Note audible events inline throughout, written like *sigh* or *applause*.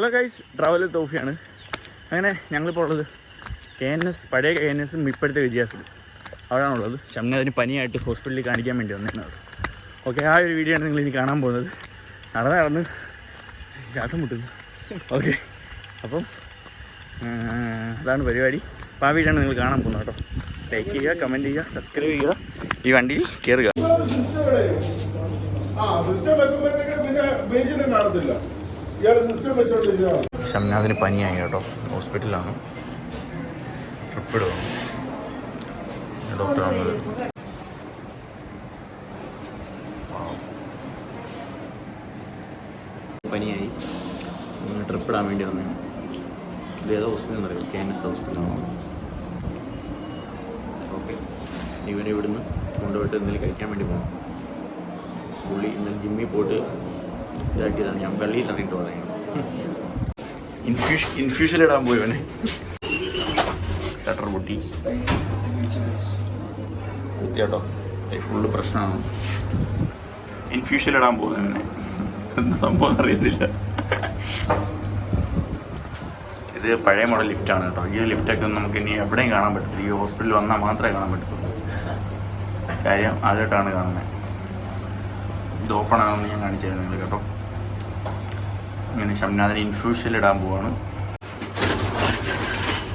Hello guys travel തോഫിയാണ് അങ്ങനെ ഞങ്ങളിപ്പോൾ ഉള്ളത് കെ എൻ എസ് പഴയ കെ എൻ എസും ഇപ്പോഴത്തെ വിജയാസിലും അവിടെയാണുള്ളത് ഷംനാഥിന് പനിയായിട്ട് ഹോസ്പിറ്റലിൽ കാണിക്കാൻ വേണ്ടി വന്നിരുന്നത്. ഓക്കെ ആ ഒരു വീഡിയോ ആണ് നിങ്ങൾ ഇനി കാണാൻ പോകുന്നത്. നടന്ന് നടന്ന് ശ്വാസം മുട്ടുന്നു. ഓക്കെ അപ്പം അതാണ് പരിപാടി. അപ്പോൾ ആ വീഡിയോ ആണ് നിങ്ങൾ കാണാൻ പോകുന്നത് കേട്ടോ. ലൈക്ക് ചെയ്യുക കമന്റ് ചെയ്യുക സബ്സ്ക്രൈബ് ചെയ്യുക. ഈ വണ്ടിയിൽ കയറുക ആ സിസ്റ്റം വെക്കുമ്പോഴത്തേക്ക് പിന്നെ ബേസിനെ കാണത്തില്ല. ഷംനാഥിന് പനിയായി കേട്ടോ. ഹോസ്പിറ്റലിലാണ് ട്രിപ്പ് വന്നത് പനിയായി. ട്രിപ്പ് ഇടാൻ വേണ്ടി വന്നു. ഇത് ഏതോ ഹോസ്പിറ്റൽ അറിയാം കെ എൻ എസ് ഹോസ്പിറ്റലാണ് ഓക്കെ ഇവനെ ഇവിടുന്ന് കൊണ്ടുപോയിട്ട് എന്തെങ്കിലും കഴിക്കാൻ വേണ്ടി പോകണം പുള്ളി ഇന്നലെ ജിമ്മിൽ പോയിട്ട് ഇതാക്കിയതാണ്. ഞാൻ വെള്ളിയിൽ അറിയിട്ട് പറയുന്നത് ഇൻഫ്യൂഷൻ ഇൻഫ്യൂഷൻ ഇടാൻ പോയി അവനെ. ഷട്ടർ പൊട്ടി. എത്തിയാട്ടോ ഫുള്ള് പ്രശ്നമാണ്. ഇൻഫ്യൂഷൻ ഇടാൻ പോകുന്നവനെ എന്ത് സംഭവം അറിയത്തില്ല. ഇത് പഴയ മോഡൽ ലിഫ്റ്റാണ് കേട്ടോ. ഈ ലിഫ്റ്റൊക്കെ നമുക്ക് ഇനി എവിടെയും കാണാൻ പറ്റത്തില്ല. ഈ ഹോസ്പിറ്റലിൽ വന്നാൽ മാത്രമേ കാണാൻ പറ്റത്തുള്ളൂ. കാര്യം ആദ്യമായിട്ടാണ് കാണുന്നത്. ഇത് ഓപ്പൺ ആണെന്ന് ഞാൻ കാണിച്ചു തരുന്നത് നിങ്ങൾ കേട്ടോ. ഇങ്ങനെ ഷംനാഥിന് ഇൻഫ്യൂഷൻ ഇടാൻ പോവാണ്.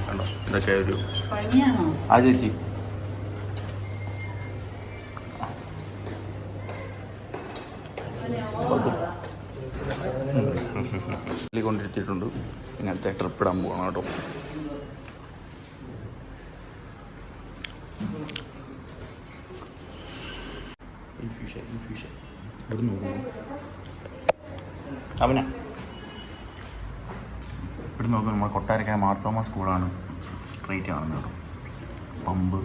കണ്ടോ? ഇതൊക്കെ ഒരു ആ ചേച്ചി. കൊണ്ടിരുത്തിയിട്ടുണ്ട് ഇങ്ങനത്തെ ട്രിപ്പ് ഇടാൻ പോകണം കേട്ടോ. അവനാ. ഇവിടെ നോക്കുക നമ്മൾ കൊട്ടാരക്കര മാർത്തോമ സ്കൂളാണ് സ്ട്രീറ്റ് കാണുന്നത് കേട്ടോ. പമ്പ്.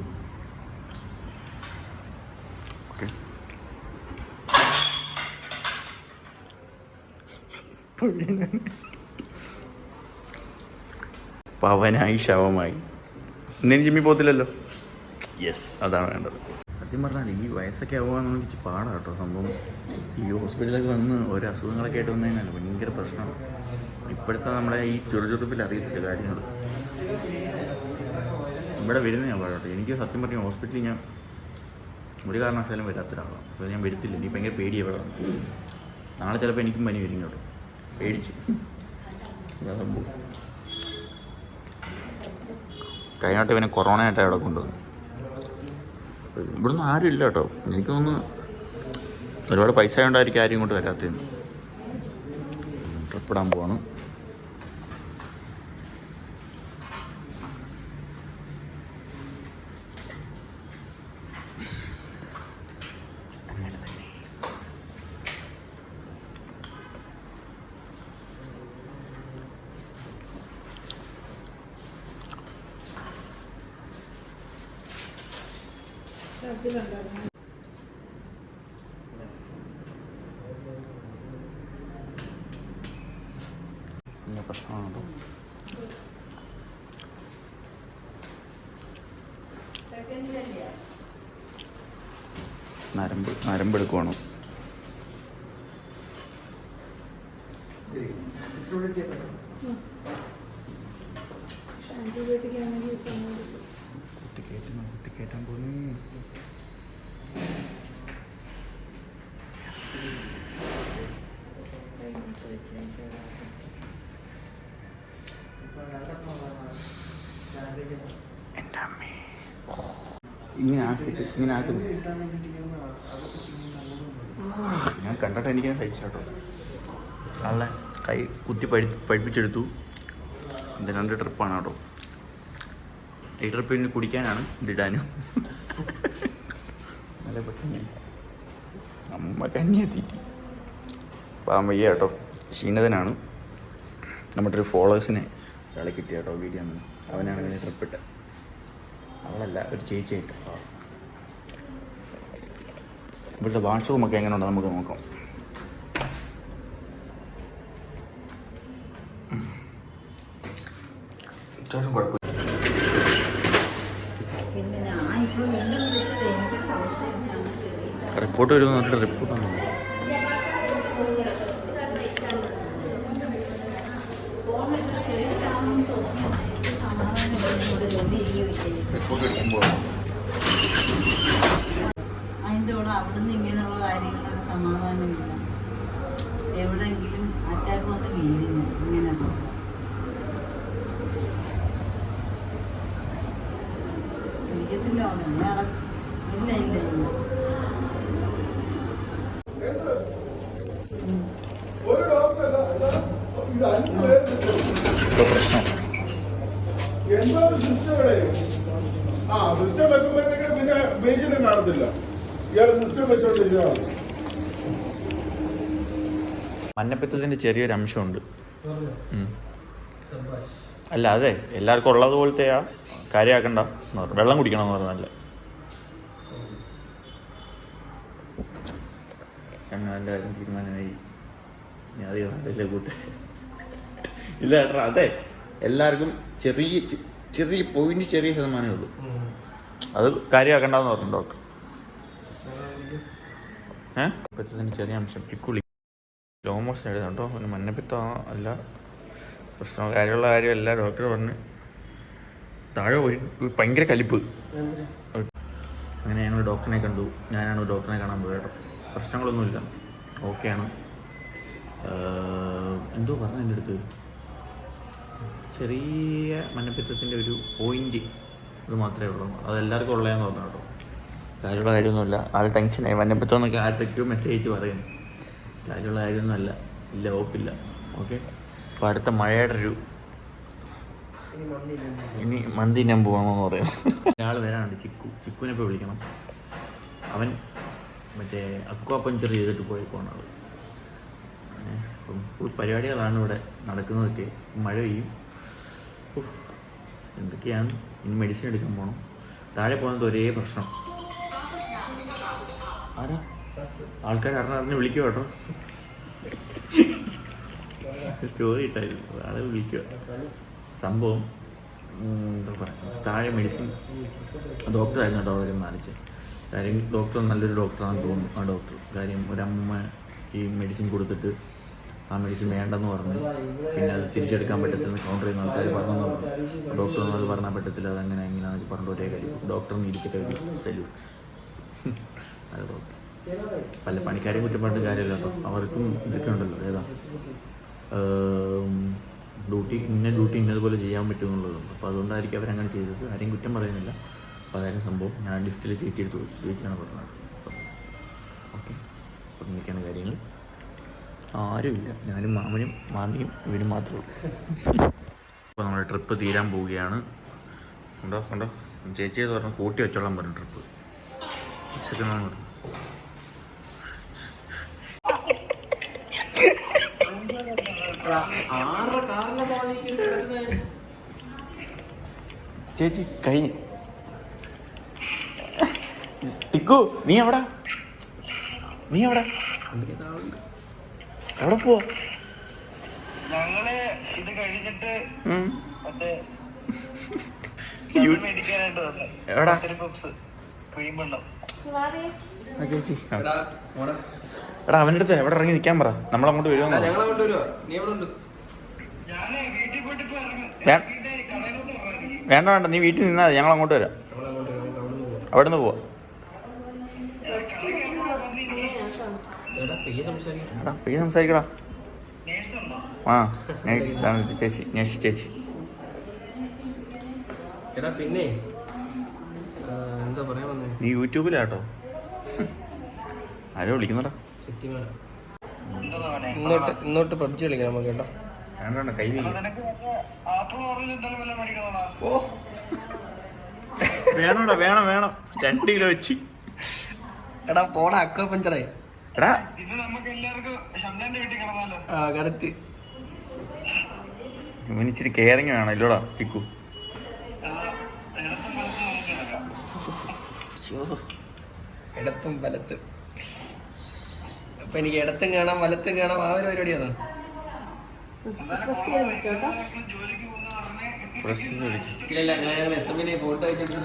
ഓക്കെ. പവനായി ശവമായി. ഇന്നിനി ജിമ്മി പോകത്തില്ലല്ലോ? യെസ് അതാണ് വേണ്ടത്. സത്യം പറഞ്ഞാൽ ഈ വയസ്സൊക്കെ ആവുകയെന്ന് എനിക്ക് പാടാണ് സംഭവം ഈ ഹോസ്പിറ്റലൊക്കെ വന്ന് ഒരു അസുഖങ്ങളൊക്കെ ആയിട്ട് വന്നു ഭയങ്കര പ്രശ്നമാണ്. ഇപ്പോഴത്തെ നമ്മുടെ ഈ ചെറുചെറുപ്പിൽ അറിയത്തില്ല കാര്യങ്ങൾ ഇവിടെ വരുന്ന ഞാൻ പാടോട്ടെ എനിക്ക് സത്യം പറഞ്ഞ ഹോസ്പിറ്റലിൽ ഞാൻ ഒരു കാരണവശാലും വരാത്ത ഒരാളാണ് അപ്പോൾ ഞാൻ വരത്തില്ല. എനിക്ക് ഭയങ്കര പേടിയാണ് ഇവിടെ നാളെ ചിലപ്പോൾ എനിക്കും പനി വരും കേട്ടോ പേടിച്ച്. സംഭവം. കഴിഞ്ഞോട്ട് ഇവനെ കൊറോണ ആയിട്ട് അവിടെ കൊണ്ടുവന്നു ഇവിടുന്ന് ആരും ഇല്ല കേട്ടോ. എനിക്കൊന്ന് ഒരുപാട് പൈസ ഉണ്ടായിരിക്കും ആരും ഇങ്ങോട്ട് വരാത്തതെന്ന്. ട്രിപ്പിടാൻ പോവാണ്. പിന്നെ പ്രശ്നമാണല്ലോ. നരമ്പ് നരമ്പെടുക്കുവാണോ കുത്തിക്കയറ്റാൻ പോകുന്നു ഇങ്ങനെ ആക്കിട്ട് ഇങ്ങനെ ആക്കുന്നു ഞാൻ കണ്ടിട്ട് എനിക്ക് കേട്ടോ നല്ല കൈ കുത്തി പഠി പഠിപ്പിച്ചെടുത്തു. ഇത് രണ്ട് ട്രിപ്പാണ് കേട്ടോ ഈ ട്രിപ്പ് കുടിക്കാനാണ് ഇതിടാനും. അമ്മ കഞ്ഞെത്തിയിട്ട് പാവം വയ്യ കേട്ടോ ക്ഷീണിതനാണ്. നമ്മുടെ ഒരു ഫോളോവേഴ്സിനെ ഒരാളെ കിട്ടിയ കേട്ടോ വീഡിയോ നിന്ന് അവനാണ് ഇങ്ങനെ ട്രിപ്പ് ഇട്ടത്. അവളല്ല ഒരു ചേച്ചിയായിട്ട് ഇവിടുത്തെ വാഷ്റൂമൊക്കെ എങ്ങനെ ഉണ്ടോ നമുക്ക് നോക്കാം. അത്യാവശ്യം കുഴപ്പമില്ല. റിപ്പോർട്ട് വരുമെന്ന് പറഞ്ഞിട്ട് റിപ്പോർട്ട് ഒന്നും റിപ്പോർട്ട് അതിന്റെ കൂടെ അവിടുന്ന് ഇങ്ങനെയുള്ള കാര്യങ്ങളൊക്കെ സമാധാനമില്ല. എവിടെങ്കിലും അറ്റാക്ക് വന്ന് വീഴുന്നു. ഇങ്ങനെ പിടിക്കത്തില്ല അവനെ അടക്കം പ്രശ്നം. എന്തോ ഒരു സിസ്റ്റം ആ സിസ്റ്റം വെക്കുമ്പോഴത്തേക്ക് പിന്നെ പേജിനെ കാണത്തില്ല. ഇയാൾ സിസ്റ്റം വെച്ചോണ്ടിരിക്കുകയാണ്. മഞ്ഞപ്പിത്തത്തിന്റെ ചെറിയൊരു അംശമുണ്ട്. അല്ല അതെ എല്ലാവർക്കും ഉള്ളത് പോലത്തെ ആ കാര്യമാക്കണ്ട വെള്ളം കുടിക്കണം എന്ന് പറഞ്ഞല്ല ചങ്ങാന്റെ കാര്യം തീരുമാനമായി. ഞാൻ അധികം കൂട്ട് ഇല്ല ഏട്ടാ അതെ. എല്ലാവർക്കും ചെറിയ ചെറിയ പോയിന്റ് ചെറിയ ശതമാനമേ ഉള്ളൂ. അത് കാര്യമാക്കണ്ടെന്ന് പറഞ്ഞു ഡോക്ടർ ഏഹ് ചെറിയ അംശം. ചിക്കുളി ലോ മോഷൻ എഴുതാം കേട്ടോ. പിന്നെ മഞ്ഞപ്പിത്തം അല്ല. പ്രശ്നം കാര്യമുള്ള കാര്യമല്ല ഡോക്ടർ പറഞ്ഞ്. താഴെ ഒരു ഭയങ്കര കലിപ്പ്. അങ്ങനെ ഞങ്ങൾ ഡോക്ടറിനെ കണ്ടു. ഞാനാണ് ഡോക്ടറിനെ കാണാൻ പോയത് പ്രശ്നങ്ങളൊന്നുമില്ല. ഓക്കെയാണ് എന്തോ പറഞ്ഞു എന്റെ അടുത്ത്. ചെറിയ മഞ്ഞപ്പിത്തത്തിന്റെ ഒരു പോയിന്റ് ഇത് മാത്രമേ ഉള്ളൂ. അത് എല്ലാവർക്കും ഉള്ളതെന്ന് പറഞ്ഞു കേട്ടോ. കാര്യമുള്ള കാര്യമൊന്നുമില്ല. ആൾ ടെൻഷനായി മഞ്ഞപ്പിത്തം എന്നൊക്കെ ആരത്തേക്കും മെസ്സേജ് അയച്ച് പറയുന്നു. കാര്യമുള്ള കാര്യമൊന്നുമല്ല. ഇല്ല ഓപ്പില്ല ഓക്കെ അപ്പോൾ അടുത്ത മഴയുടെ ഒരു ഇനി മന്തി ഞാൻ പോകാമെന്ന് പറയാം ഒരാൾ വരാനുണ്ട്. ചിക്കു. ചിക്കുവിനെ ഇപ്പോൾ വിളിക്കണം. അവൻ മറ്റേ അക്വാ പഞ്ചർ ചെയ്തിട്ട് പോയേക്കുവാണ് ആൾ അപ്പം ഫുൾ പരിപാടികളാണ് ഇവിടെ നടക്കുന്നതൊക്കെ. മഴ പെയ്യും. എന്തൊക്കെയാണ്? ഇനി മെഡിസിൻ എടുക്കാൻ പോകണം താഴെ പോകുന്നത് ഒരേ പ്രശ്നം. ആരാ? ആൾക്കാർ അറിഞ്ഞറിഞ്ഞ് വിളിക്കുക കേട്ടോ. സ്റ്റോറി ഇട്ടായിരുന്നു. ആളെ വിളിക്കുക. സംഭവം എന്താ പറയുക. താഴെ മെഡിസിൻ ഡോക്ടറായിരുന്നു കേട്ടോ അവരെ മാനിച്ച് കാര്യം ഡോക്ടർ നല്ലൊരു ഡോക്ടറാണെന്ന് തോന്നുന്നു ആ ഡോക്ടർ കാര്യം ഒരമ്മയ്ക്ക് മെഡിസിൻ കൊടുത്തിട്ട് ആ മെഡിസിൻ വേണ്ടെന്ന് പറഞ്ഞു. പിന്നെ അത് തിരിച്ചെടുക്കാൻ പറ്റത്തില്ല കൗണ്ടർ ചെയ്യുന്ന ആൾക്കാർ പറഞ്ഞു ഡോക്ടർ അത് പറഞ്ഞാൽ പറ്റത്തില്ല അതങ്ങനെ എങ്ങനെയാണെന്ന് പറഞ്ഞു ഒരേ കാര്യം. ഡോക്ടറിന് ഇരിക്കട്ടെ ഒരു സല്യൂട്ട് അത് ഡോക്ടർ പല പണിക്കാരെയും കുറ്റം പറഞ്ഞിട്ട് കേട്ടോ. അവർക്കും ഇതൊക്കെ ഉണ്ടല്ലോ ഏതാ? ഡ്യൂട്ടി ഇന്ന ഡ്യൂട്ടി ഇന്നതുപോലെ ചെയ്യാൻ പറ്റുമെന്നുള്ളതുണ്ട് അപ്പോൾ അതുകൊണ്ടായിരിക്കും അവരങ്ങനെ ചെയ്തത്. ആരെയും കുറ്റം പറയുന്നില്ല. അപ്പോൾ അതായത് സംഭവം. ഞാൻ ലിഫ്റ്റിൽ ചേച്ചി എടുത്ത് ചോദിച്ചു ചേച്ചിയാണ് പറഞ്ഞത്. ഓക്കെ. അപ്പം ഇങ്ങനെയൊക്കെയാണ് കാര്യങ്ങൾ. ആരുമില്ല. ഞാനും മാമനും മാമിയും ഇവരും മാത്രമേ ഉള്ളൂ. അപ്പോൾ നമ്മുടെ ട്രിപ്പ് തീരാൻ പോവുകയാണ്. ഉണ്ടോ ഉണ്ടോ ചേച്ചി എന്ന് പറഞ്ഞാൽ കൂട്ടി വെച്ചോളാൻ പറഞ്ഞു ട്രിപ്പ്. പറഞ്ഞു ചേച്ചി കഴിഞ്ഞു. ടിക്കു നീ എവിടാ? നീ എവിടാ? എവിടെ പോവാ? ഞങ്ങൾ ഇത് കഴിഞ്ഞിട്ട്. മറ്റേ *laughs* മേടിക്കാനായിട്ട് വന്നെ. എവിടാ? ചേച്ചി. എടാ അവന്റെ അടുത്ത് എവിടെ ഇറങ്ങി നിൽക്കാൻ പറ. നമ്മളങ്ങോട്ട് വരുമെന്ന് പറ. ഞങ്ങളങ്ങോട്ട് വരുവാ? നീ എവിടെ ഉണ്ട്. ഞാൻ വീട്ടിൽ പോയിട്ട് ഇപ്പൊ ഇറങ്ങും. വേ- വീട്ടിൽ കടയിലോട്ട് വേണ്ട വേണ്ട നീ വീട്ടിൽ നിന്നാ ഞങ്ങൾ അങ്ങോട്ട് വരാം. ഞങ്ങളങ്ങോട്ട് വരും നമുക്ക് അവിടെ നിന്ന് പോവാം അവിടെ നിന്ന് പോവാം എടാ പെയ്യ പയ്യെ സംസാരിക്കടാ. ഉണ്ടോ ആ നേഴ്സ് ചേച്ചി നേഴ്സ് ചേച്ചി. എടാ പിന്നെ എന്താ പറയാൻ വന്നേ? നീ യൂട്യൂബിലാട്ടോ. ആരോ വിളിക്കുന്നടാ. ഇന്നോട്ട് ഇന്നോട്ട് പബ്ജി കളിക്കണം നമുക്ക് കേട്ടോ. വേണ്ട കൈ ഓ. വേണോടാ വേണം വേണം. രണ്ട് കിലോ വെച്ച്. എടാ പോടാ അക്കോ പഞ്ചറായി എടാ. ഇത് നമുക്ക് എല്ലാവർക്കും ഷംനാന്റെ വീട്ടിൽ കിടന്നാലോ? ആ കറക്റ്റ് ഇവന് ഇച്ചിരി കെയറിങ് വേണം ഇല്ലോടാ ചിക്കു. ഇടത്തും വലത്തും നമുക്ക് ഇടത്തും വലത്തും. അപ്പൊ എനിക്ക് ഇടത്തും കാണാം വലത്തും കാണാം ആ ഒരു പരിപാടിയാണ്?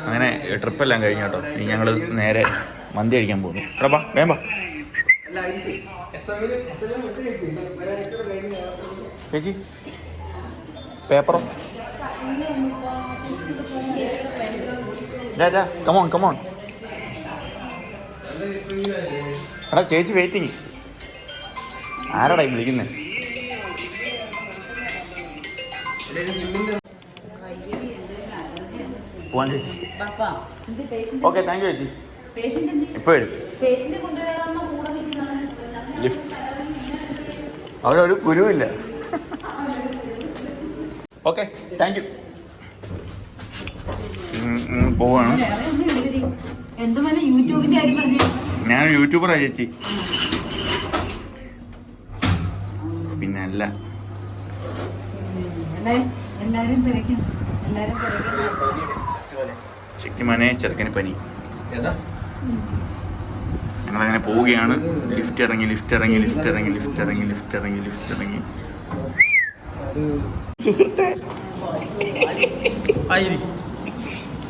അങ്ങനെ ട്രിപ്പ് എല്ലാം കഴിഞ്ഞു കേട്ടോ. ഇനി ഞങ്ങൾ നേരെ മന്തി കഴിക്കാൻ പോകുന്നു. എടാ ബാ ചേച്ചി? പേപ്പറോ? ഡാ കമോൺ കമോൺ എടാ ചേച്ചി വെയിറ്റിങ് ആരാടാ വിളിക്കുന്നത് പോവാൻ ചേച്ചി. ഓക്കെ താങ്ക് യു ചേച്ചി. ഇപ്പൊ വരും. അവിടെ ഒരു ഗുരുവില്ല. Okay thank you. പോവാണ്. ഞാൻ യൂട്യൂബറാണ് ചേച്ചി. പിന്നെ അല്ല എല്ലാരും തിരക്കും എല്ലാരും തിരക്കും. ശക്തിമാനെ ചെറുക്കന് പനി. ഏതാ? ഞങ്ങളങ്ങനെ പോവുകയാണ്. ലിഫ്റ്റ് ഇറങ്ങി ലിഫ്റ്റ് ഇറങ്ങി ലിഫ്റ്റ് ഇറങ്ങി ലിഫ്റ്റ് ഇറങ്ങി ലിഫ്റ്റ് ഇറങ്ങി ലിഫ്റ്റ് ഇറങ്ങി.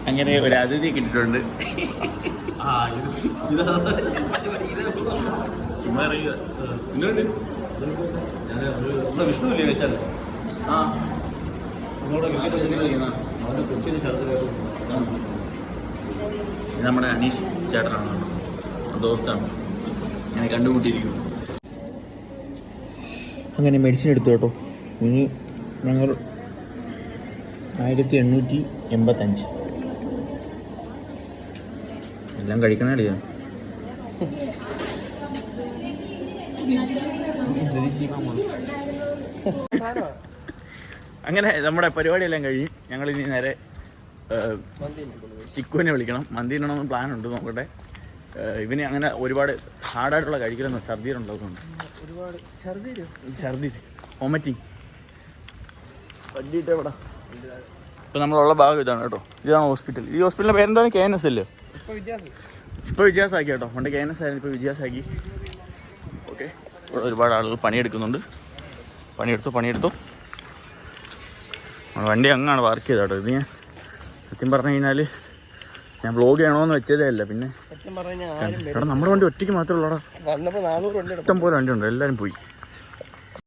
അങ്ങനെ ഒരു അതിഥി കിട്ടിയിട്ടുണ്ട്. വിഷ്ണു ഇല്ലേ വെച്ചാൽ ആ. ഇത് നമ്മുടെ അനീഷ് ചേട്ടനാണ് ദോസ്താണ്. ഞാൻ അങ്ങനെ മെഡിസിൻ എടുത്തു കേട്ടോ. ഇനി ഞങ്ങൾ ആയിരത്തി എണ്ണൂറ്റി എൺപത്തഞ്ച്. എല്ലാം കഴിക്കണേ അങ്ങനെ നമ്മുടെ പരിപാടിയെല്ലാം കഴിഞ്ഞ് ഞങ്ങൾ ഇനി നേരെ ചിക്കുവിനെ വിളിക്കണം. മന്തി ഇടണമെന്ന് പ്ലാൻ ഉണ്ട് നോക്കട്ടെ. ഇവന് അങ്ങനെ ഒരുപാട് ഹാർഡായിട്ടുള്ള കഴിക്കലൊന്നും ഛർദിയിലുണ്ടാകുന്നുണ്ട് ഒരുപാട് ഛർദി ഛർദി. വോമിറ്റിങ് വണ്ടിയിട്ട് എവിടെ? ഇപ്പം നമ്മളുള്ള ഭാഗം ഇതാണ് കേട്ടോ. ഇതാണ് ഹോസ്പിറ്റൽ. ഈ ഹോസ്പിറ്റലിന്റെ പേരെന്താണ്? കെ എൻ എസ് അല്ലേ? ഇപ്പൊ ഇപ്പോൾ വിജയാസാക്കി കേട്ടോ. പണ്ട് കെ എൻ എസ് ആയിരുന്നു ഇപ്പോൾ വിജയാസാക്കി ഓക്കെ ഇവിടെ ഒരുപാട് ആളുകൾ പണിയെടുക്കുന്നുണ്ട്. പണിയെടുത്തു പണിയെടുത്തു. നമ്മുടെ വണ്ടി അങ്ങാണ് വർക്ക് ചെയ്തത് കേട്ടോ. ഇത് ഞാൻ സത്യം പറഞ്ഞു കഴിഞ്ഞാൽ ഞാൻ ബ്ലോഗ് ചെയ്യണമെന്ന് വെച്ചതേ അല്ല. പിന്നെ സത്യം പറഞ്ഞാൽ ആരും നമ്മുടെ വണ്ടി ഒറ്റയ്ക്ക് മാത്രമേ ഉള്ളൂടാ. വന്നപ്പോ നാനൂറ് ഉണ്ട് ഇഷ്ടം പോലെ വണ്ടി ഉണ്ട് എല്ലാവരും പോയി.